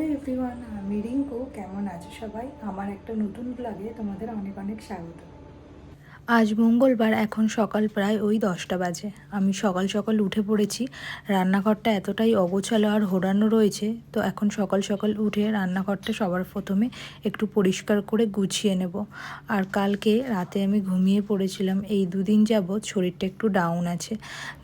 Hello everyone আমি কেমন আছো সবাই? আমার একটা নতুন ব্লগে তোমাদের অনেক অনেক স্বাগত। আজ মঙ্গলবার, এখন সকাল প্রায় ওই দশটা বাজে। আমি সকাল সকাল উঠে পড়েছি। রান্নাঘরটা এতটাই অগোছালো আর হোড়ানো রয়েছে, তো এখন সকাল সকাল উঠে রান্নাঘরটা সবার প্রথমে একটু পরিষ্কার করে গুছিয়ে নেব। আর কালকে রাতে আমি ঘুমিয়ে পড়েছিলাম, এই দুদিন যাবৎ শরীরটা একটু ডাউন আছে।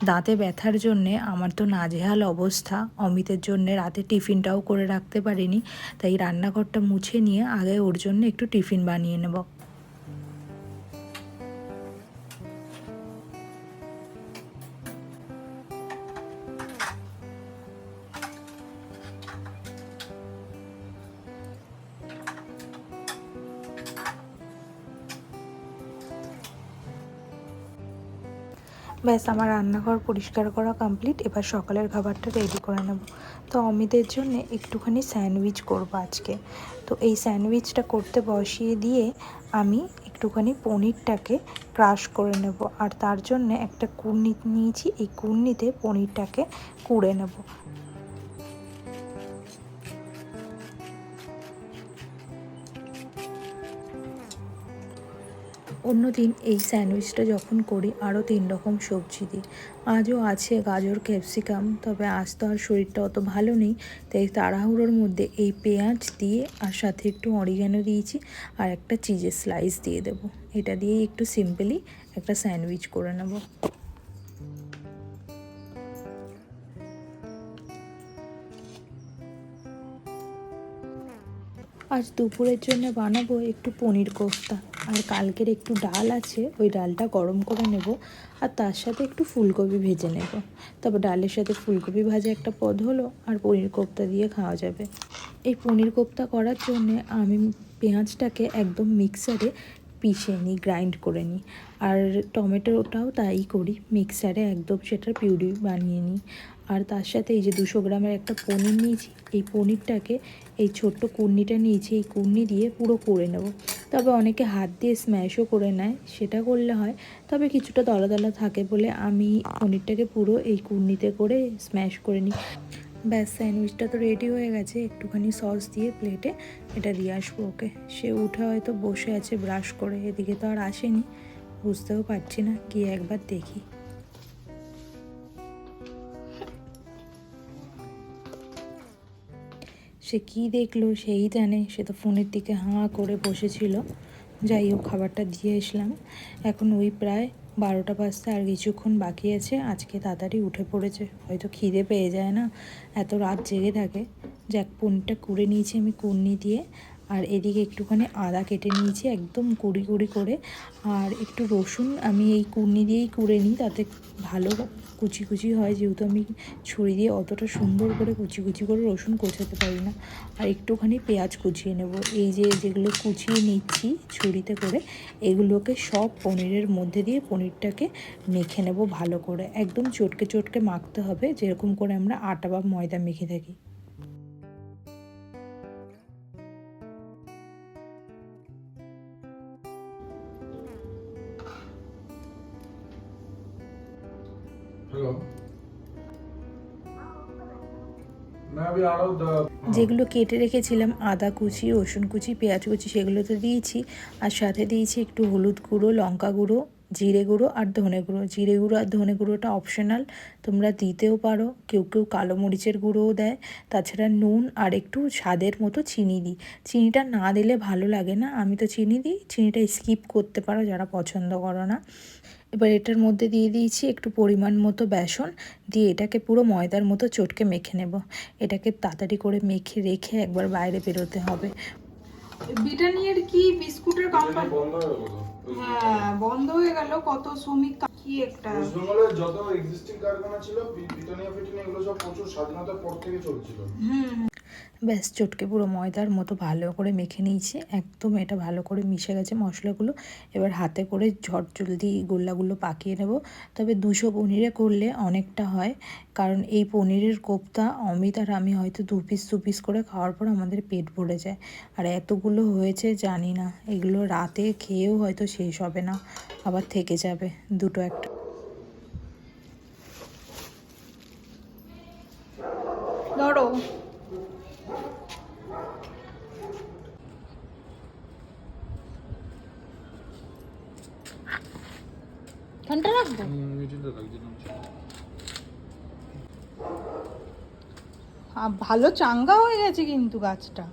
দাঁতে ব্যথার জন্যে আমার তো নাজেহাল অবস্থা। অমিতের জন্যে রাতে টিফিনটাও করে রাখতে পারিনি, তাই রান্নাঘরটা মুছে নিয়ে আগে ওর জন্য একটু টিফিন বানিয়ে নেব। ব্যাস, আমার রান্নাঘর পরিষ্কার করা কমপ্লিট এবার সকালের খাবারটা রেডি করে নেব। তো অমিতের জন্য একটুখানি স্যান্ডউইচ করব আজকে। তো এই স্যান্ডউইচটা করতে বসিয়ে দিয়ে আমি একটুখানি পনিরটাকে ক্রাশ করে নেব। আর তার জন্য একটা কুর্নি নিয়েছি, এই কুর্নিতে পনিরটাকে কুড়ে নেব। অন্যদিন এই স্যান্ডউইচটা যখন করি, আরও তিন রকম সবজি দিই। আজও আছে গাজর, ক্যাপসিকাম, তবে আজ তো আর শরীরটা অত ভালো নেই, তাই তাড়াহুড়োর মধ্যে এই পেঁয়াজ দিয়ে আর সাথে একটু অরিগ্যানো দিয়েছি আর একটা চিজের স্লাইস দিয়ে দেবো। এটা দিয়েই একটু সিম্পলি একটা স্যান্ডউইচ করে নেব। আজ দুপুরের জন্য বানাবো একটু পনির কোফতা। আর কালকের একটু ডাল আছে, ওই ডালটা গরম করে নেব আর তার সাথে একটু ফুলকপি ভেজে নেব। তবে ডালের সাথে ফুলকপি ভাজা একটা পদ হলো আর পনির কোফতা দিয়ে খাওয়া যাবে। এই পনির কোফতা করার জন্যে আমি পেঁয়াজটাকে একদম মিক্সারে পিষে নিই গ্রাইন্ড করে নিই। আর টমেটোটাও তাই করি মিক্সারে একদম সেটার পিউরি বানিয়ে নিই। আর তার সাথে এই যে দুশো গ্রামের একটা পনির নিয়েছি। এই পনিরটাকে এই ছোট্ট কুর্নিটা নিয়েছি, এই কুর্নি দিয়ে পুরো করে নেব। তবে অনেকে হাত দিয়ে স্ম্যাশও করে নেয়, সেটা করলে হয়। তবে কিছুটা দলা দলা থাকে বলে আমি পনিরটাকে পুরো এই কুর্নিতে করে স্ম্যাশ করে নিই। ব্যাস, স্যান্ডউইচটা তো রেডি হয়ে গেছে। একটুখানি সস দিয়ে প্লেটে এটা দিয়ে আসব ওকে। সে উঠে হয়তো বসে আছে ব্রাশ করে, এদিকে তো আর আসেনি। বুঝতেও পারছি না, গিয়ে একবার দেখি। সে কি দেখল সেই জানে। সে তো ফোনের দিকে হাঁ করে বসেছিল। যাই হোক, খাবারটা দিয়ে এসলাম এখন ওই প্রায় বারোটা বাজতে আর কিছুক্ষণ বাকি আছে। আজকে তাড়াতাড়ি উঠে পড়েছে। হয়তো খিদে পেয়ে যায় না। এত রাত জেগে থাকে। যাক, পনিরটা কুড়ে নিয়েছি আমি কুর্নি দিয়ে। আর এদিকে একটুখানি আদা কেটে নিয়েছি, একদম কুড়ি কুড়ি করে। আর একটু রসুন আমি এই কুর্নি দিয়েই কুড়ে নিই, তাতে ভালো কুচি কুচি হয়, যেহেতু আমি ছুরি দিয়ে অতটা সুন্দর করে কুচি কুচি করে রসুন কোচাতে পারি না। আর একটুখানি পেঁয়াজ কুচিয়ে নেব। এই যে যেগুলো কুচিয়ে নিচ্ছি ছুরিতে করে, এগুলোকে সব পনিরের মধ্যে দিয়ে পনিরটাকে মেখে নেব ভালো করে। একদম চটকে চটকে মাখতে হবে, যেরকম করে আমরা আটা বা ময়দা মেখে থাকি। যেগুলো কেটে রেখেছিলাম, আদা কুচি, রসুন কুচি, পেঁয়াজ কুচি সেগুলো তো দিয়েছি। আর সাথে দিয়েছি একটু হলুদ গুঁড়ো, লঙ্কা গুঁড়ো, জিরে গুঁড়ো আর ধনে গুঁড়ো। জিরে গুঁড়ো আর ধনে গুঁড়োটা অপশনাল তোমরা দিতেও পারো। কেউ কেউ কালো মরিচের গুঁড়োও দেয়। তাছাড়া নুন আর একটু স্বাদের মতো চিনি দিই। চিনিটা না দিলে ভালো লাগে না। আমি তো চিনি দিই। চিনিটা স্কিপ করতে পারো যারা পছন্দ করো না। এবার এটার মধ্যে দিয়ে দিয়েছি একটু পরিমাণ মতো বেসন দিয়ে এটাকে পুরো ময়দার মতো চটকে মেখে নেব। এটাকে তাড়াতাড়ি করে মেখে রেখে একবার বাইরে বেরোতে হবে। ব্রিটানিয়ার কি বিস্কুটের কোম্পানি বন্ধ হয়ে গেল হ্যাঁ বন্ধ হয়ে গেল কত শ্রমিক কি একটা ওয়েস্ট যত এক্সিস্টিং কারখানা ছিল ব্রিটানিয়া ফিটানিয়া এগুলো সব প্রচুর স্বাধীনতার পর থেকে চলছিল। হুম। ব্যাস চটকে পুরো ময়দার মতো ভালো করে মেখে নিয়েছি। একদম এটা ভালো করে মিশে গেছে মশলাগুলো। এবার হাতে করে ঝট জলদি গোল্লাগুলো পাকিয়ে নেব। তবে দুশো পনিরে করলে অনেকটা হয়, কারণ এই পনিরের কোপ্তা, অমিত আর আমি হয়তো দু পিস দু পিস করে খাওয়ার পর আমাদের পেট ভরে যায়। আর এতগুলো হয়েছে জানি না, এগুলো রাতে খেয়েও হয়তো শেষ হবে না, আবার থেকে যাবে দুটো একটা। ধরো। ঠান্ডা রাখব? ভালো চাঙ্গা হয়ে গেছে কিন্তু গাছটা।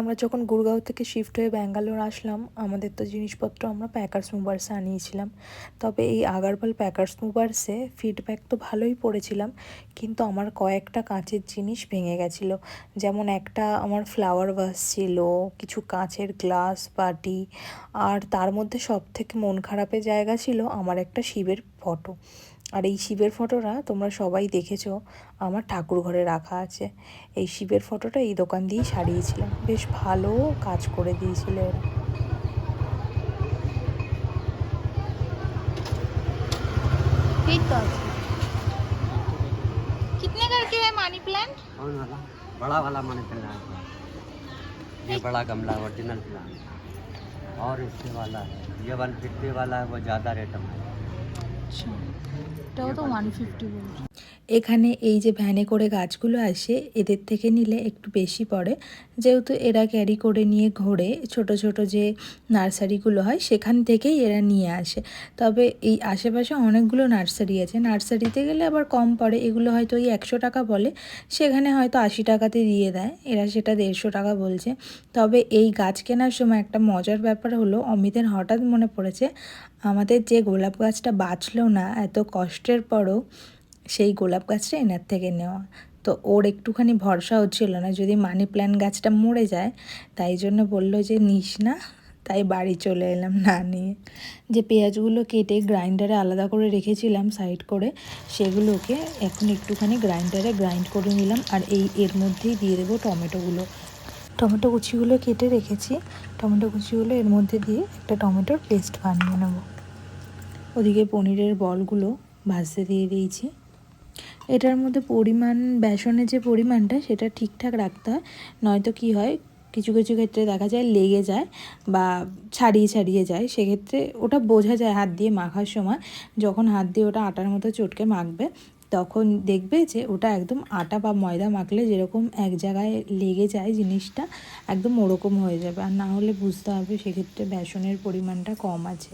আমরা যখন গুরগাঁও থেকে শিফট হয়ে ব্যাঙ্গালোর আসলাম, আমাদের তো জিনিসপত্র আমরা প্যাকার্স মুভার্সে আনিয়েছিলাম। তবে এই আগারপাল প্যাকার্স মুভার্সে ফিডব্যাক তো ভালোই পড়েছিলাম, কিন্তু আমার কয়েকটা কাঁচের জিনিস ভেঙে গেছিল। যেমন একটা আমার ফ্লাওয়ার ভাস ছিল, কিছু কাঁচের গ্লাস বাটি, আর তার মধ্যে সব থেকে মন খারাপের জায়গা ছিল আমার একটা শিবের ফটো। আর এই শিবের ফটোটা তোমরা সবাই দেখেছো আমার ঠাকুর ঘরে রাখা আছে এই শিবের ফটোটা এই দোকান দিয়েই সারিয়েছিলাম বেশ ভালো কাজ করে দিয়েছিল এরা ठीक तो আছে कितने करके है मनी प्लांट कौन वाला बड़ा वाला मनी प्लांट है ये बड़ा गमला ओरिजिनल प्लांट है और इससे वाला है ये वन फिफ्टी वाला है वो ज़्यादा रेट में है আচ্ছা। এটাও তো ওয়ান ফিফটি বলছে। এখানে এই যে ভ্যানে করে গাছগুলো আসে, এদের থেকে নিলে একটু বেশি পড়ে। যেহেতু এরা ক্যারি করে নিয়ে ঘোরে, ছোট ছোট যে নার্সারিগুলো হয়, সেখান থেকেই এরা নিয়ে আসে। তবে এই আশেপাশে অনেকগুলো নার্সারি আছে। নার্সারিতে গেলে আবার কম পড়ে। এগুলো হয়তো ওই একশো টাকা বলে। সেখানে হয়তো আশি টাকাতে দিয়ে দেয়। এরা সেটা দেড়শো টাকা বলছে। তবে এই গাছ কেনার সময় একটা মজার ব্যাপার হলো, অমিতের হঠাৎ মনে পড়েছে, আমাদের যে গোলাপ গাছটা বাঁচলো না, এত কষ্টের পরও সেই গোলাপ গাছটা এনার থেকে নেওয়া। তো ওর একটুখানি ভরসা হচ্ছিল না। যদি মানি প্ল্যান্ট গাছটা মরে যায়, তাই জন্য বলল যে, নিস না। তাই বাড়ি চলে এলাম না নিয়ে। যে পেঁয়াজগুলো কেটে গ্রাইন্ডারে আলাদা করে রেখেছিলাম সাইড করে, সেগুলোকে এখন একটুখানি গ্রাইন্ডারে গ্রাইন্ড করে নিলাম আর এই এর মধ্যেই দিয়ে দেবো টমেটোগুলো। টমেটো কুচিগুলো কেটে রেখেছি। টমেটো কুচিগুলো এর মধ্যে দিয়ে একটা টমেটোর পেস্ট বানিয়ে নেব। ওদিকে পনিরের বলগুলো ভাজতে দিয়ে দিয়েছি। এটার মধ্যে পরিমাণ, বেসনের যে পরিমাণটা সেটা ঠিকঠাক রাখতে হয়। নয়তো কি হয়, কিছু কিছু ক্ষেত্রে দেখা যায় লেগে যায় বা ছাড়িয়ে ছাড়িয়ে যায়। সেক্ষেত্রে ওটা বোঝা যায় হাত দিয়ে মাখার সময়। যখন হাত দিয়ে ওটা আটার মতো চটকে মাখবে, তখন দেখবে যে ওটা একদম আটা বা ময়দা মাখলে যেরকম এক জায়গায় লেগে যায় জিনিসটা, একদম ওরকম হয়ে যাবে। আর না হলে বুঝতে হবে সেক্ষেত্রে বেসনের পরিমাণটা কম আছে।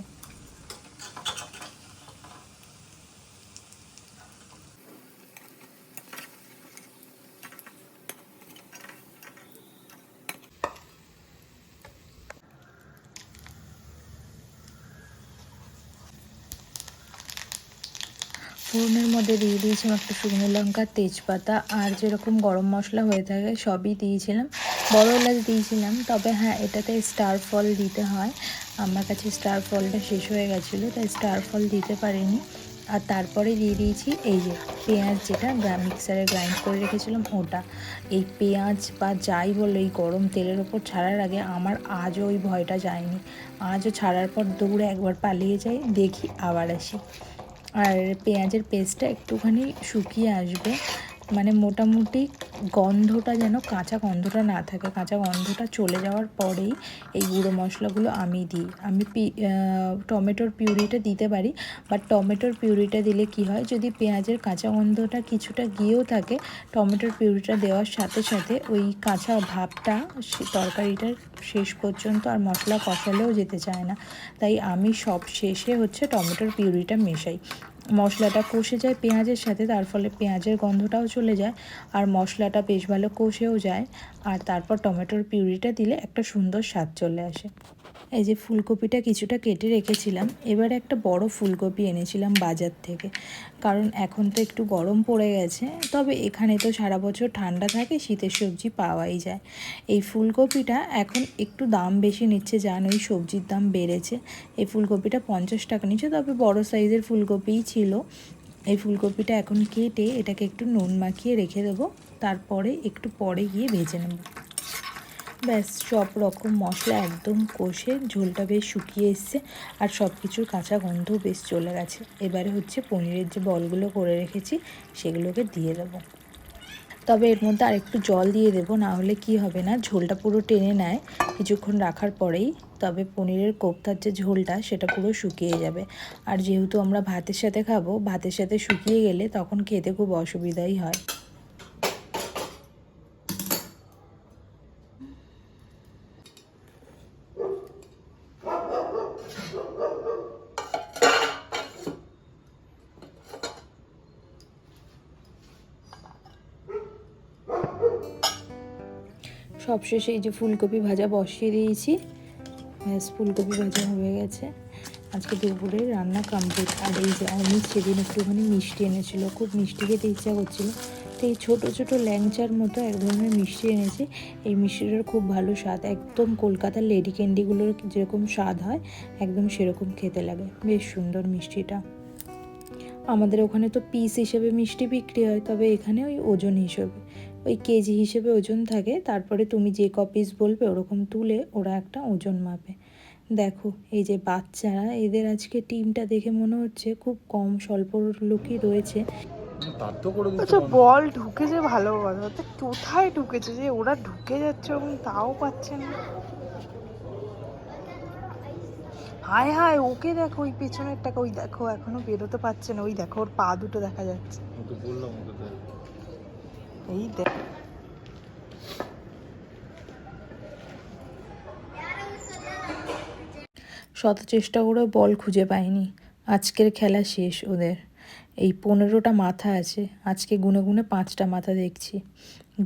ফোড়নের মধ্যে দিয়ে দিয়েছিলাম একটা শুকনো লঙ্কা, তেজপাতা আর যেরকম গরম মশলা হয়ে থাকে সবই দিয়েছিলাম। বড় এলাচ দিয়েছিলাম, তবে হ্যাঁ এটাতে স্টার ফল দিতে হয়। আমার কাছে স্টার ফলটা শেষ হয়ে গেছিল, তাই স্টার ফল দিতে পারিনি। আর তারপরে দিয়ে দিয়েছি এই যে পেঁয়াজ যেটা মিক্সারে গ্রাইন্ড করে রেখেছিলাম, ওটা। এই পেঁয়াজ বা যাই বলো, এই গরম তেলের ওপর ছাড়ার আগে আমার আজও ওই ভয়টা যায়নি। আজও ছাড়ার পর দৌড়ে একবার পালিয়ে যাই, দেখি আবার আসি। আর পেঁয়াজের পেস্টটা একটুখানি শুকিয়ে আসবে। মানে মোটামুটি গন্ধটা যেন, কাঁচা গন্ধটা না থাকে। কাঁচা গন্ধটা চলে যাওয়ার পরেই এই গুঁড়ো মশলাগুলো আমি দিই। আমি পি টমেটোর পিউরিটা দিতে পারি বাট টমেটোর পিউরিটা দিলে কি হয়, যদি পেঁয়াজের কাঁচা গন্ধটা কিছুটা গিয়েও থাকে, টমেটোর পিউরিটা দেওয়ার সাথে সাথে ওই কাঁচা ভাবটা তরকারিটার শেষ পর্যন্ত আর মশলা কষালেও যেতে চায় না। তাই আমি সব শেষে হচ্ছে টমেটোর পিউরিটা মেশাই। মশলাটা কষে যায় পেঁয়াজের সাথে, তার ফলে পেঁয়াজের গন্ধটাও চলে যায় আর মশলাটা বেশ ভালো কষেও যায়। আর তারপর টমেটোর পিউরিটা দিলে একটা সুন্দর স্বাদ চলে আসে। এই যে ফুলকপিটা কিছুটা কেটে রেখেছিলাম। এবারে একটা বড় ফুলকপি এনেছিলাম বাজার থেকে। কারণ এখন তো একটু গরম পড়ে গেছে। তবে এখানে তো সারা বছর ঠান্ডা থাকে, শীতের সবজি পাওয়াই যায়। এই ফুলকপিটা এখন একটু দাম বেশি নিচ্ছে, জানোই সবজির দাম বেড়েছে। এই ফুলকপিটা পঞ্চাশ টাকা নিচ্ছে, তবে বড় সাইজের ফুলকপিই ছিল। এই ফুলকপিটা এখন কেটে এটাকে একটু নুন মাখিয়ে রেখে দেবো। তারপরে একটু পরে গিয়ে ভেজে নেব। ব্যাস, সব রকম মশলা একদম কষে ঝোলটা বেশ শুকিয়ে এসছে আর সব কিছুর কাঁচা গন্ধও বেশ চলে গেছে। এবারে হচ্ছে পনিরের যে বলগুলো করে রেখেছি, সেগুলোকে দিয়ে দেবো। তবে এর মধ্যে আরেকটু জল দিয়ে দেবো, না হলে কি হবে না, ঝোলটা পুরো টেনে নেয়। কিছুক্ষণ রাখার পরেই, তবে পনিরের কোপ্তার যে ঝোলটা, সেটা পুরো শুকিয়ে যাবে। আর যেহেতু আমরা ভাতের সাথে খাব, ভাতের সাথে শুকিয়ে গেলে তখন খেতে খুব অসুবিধাই হয়। সবশেষে এই যে ফুলকপি ভাজা বসিয়ে দিয়েছি। ব্যাস, ফুলকপি ভাজা হয়ে গেছে। আজকে দুপুরে রান্না কমপ্লিট আর এই যে অমিত সেদিন একটুখানি মিষ্টি এনেছিল, খুব মিষ্টি খেতে ইচ্ছা করছিল। তো এই ছোটো ছোটো ল্যাংচার মতো এক ধরনের মিষ্টি এনেছে। এই মিষ্টিটার খুব ভালো স্বাদ। একদম কলকাতার লেডি ক্যান্ডিগুলোর যেরকম স্বাদ হয়, একদম সেরকম খেতে লাগে। বেশ সুন্দর মিষ্টিটা। আমাদের ওখানে তো পিস হিসেবে মিষ্টি বিক্রি হয় তবে এখানে ওই ওজন হিসেবে ওই কেজি হিসেবে ওজন থাকে তারপরে তুমি যে ক পিস বলবে ওরকম তুলে ওরা একটা ওজন মাপে। দেখো এই যে বাচ্চারা এদের আজকে টিমটা দেখে মনে হচ্ছে খুব কম স্বল্প লোকই রয়েছে। আচ্ছা বল ঢুকেছে ভালো কথা কোথায় ঢুকেছে যে ওরা ঢুকে যাচ্ছে এবং তাও পাচ্ছে না? হায় হায় ওকে দেখো ওই পেছনেরটাকে ওই দেখো এখনও বেরোতে পারছে না ওই দেখো ওর পা দুটো দেখা যাচ্ছে। তো বললাম ওকে এই দেখ শত চেষ্টা করে বল খুঁজে পায়নি। আজকের খেলা শেষ ওদের। এই পনেরোটা মাথা আছে আজকে গুনে গুনে পাঁচটা মাথা দেখছি।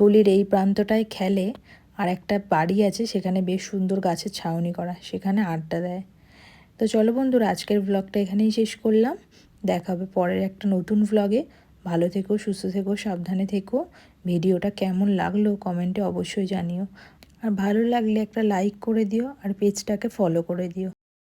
গলির এই প্রান্তটায় খেলে আর একটা বাড়ি আছে সেখানে বেশ সুন্দর গাছের ছাউনি করা সেখানে আড্ডা দেয়। তো চলো বন্ধুরা, আজকের ব্লগটা এখানেই শেষ করলাম। দেখা হবে পরের একটা নতুন ব্লগে ভালো থেকো, সুস্থ থেকো, সাবধানে থেকো। ভিডিওটা কেমন লাগল কমেন্টে অবশ্যই জানিও। আর ভালো লাগলে একটা লাইক করে দিও, আর পেজটাকে ফলো করে দিও।